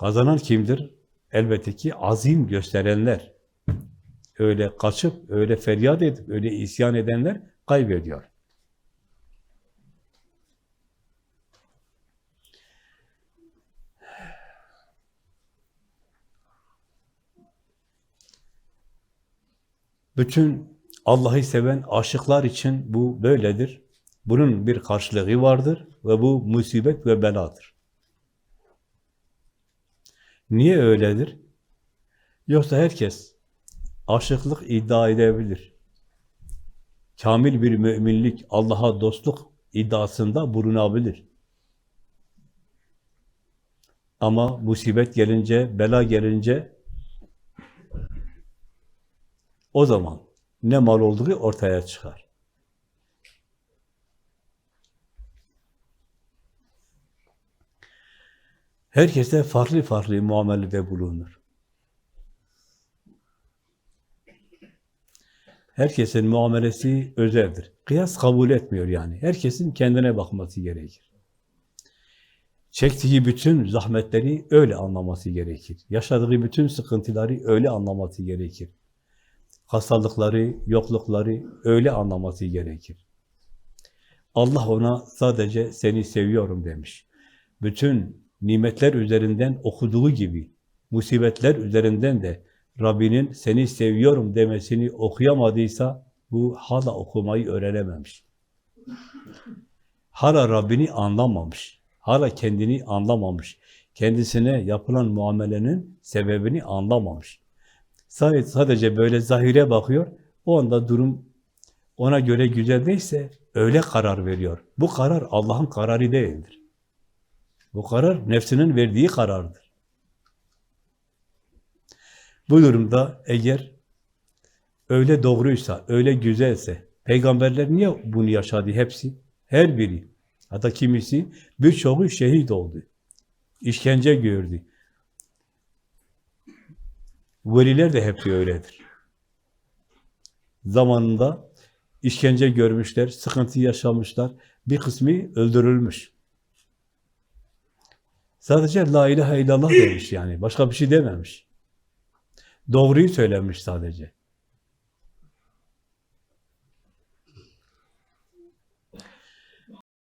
Kazanan kimdir? Elbette ki azim gösterenler. Öyle kaçıp, öyle feryat edip, öyle isyan edenler kaybediyor. Bütün Allah'ı seven aşıklar için bu böyledir. Bunun bir karşılığı vardır ve bu musibet ve beladır. Niye öyledir? Yoksa herkes aşıklık iddia edebilir. Kamil bir müminlik, Allah'a dostluk iddiasında bulunabilir. Ama musibet gelince, bela gelince o zaman ne mal olduğu ortaya çıkar. Herkese farklı farklı muamelede bulunur. Herkesin muamelesi özeldir. Kıyas kabul etmiyor yani. Herkesin kendine bakması gerekir. Çektiği bütün zahmetleri öyle anlaması gerekir. Yaşadığı bütün sıkıntıları öyle anlaması gerekir. Hastalıkları, yoklukları öyle anlaması gerekir. Allah ona sadece seni seviyorum demiş. Bütün nimetler üzerinden okuduğu gibi musibetler üzerinden de Rabbinin seni seviyorum demesini okuyamadıysa bu hala okumayı öğrenememiş. Hala Rabbini anlamamış. Hala kendini anlamamış. Kendisine yapılan muamelenin sebebini anlamamış. Sadece, sadece böyle zahire bakıyor. O anda durum ona göre güzel değilse öyle karar veriyor. Bu karar Allah'ın kararı değildir. Bu karar nefsinin verdiği karardır. Bu durumda eğer öyle doğruysa, öyle güzelse, peygamberler niye bunu yaşadı hepsi? Her biri. Hatta kimisi birçoğu şehit oldu. İşkence gördü. Veliler de hepsi öyledir. Zamanında işkence görmüşler, sıkıntı yaşamışlar. Bir kısmı öldürülmüş. Sadece la ilahe illallah demiş yani. Başka bir şey dememiş. Doğruyu söylemiş sadece.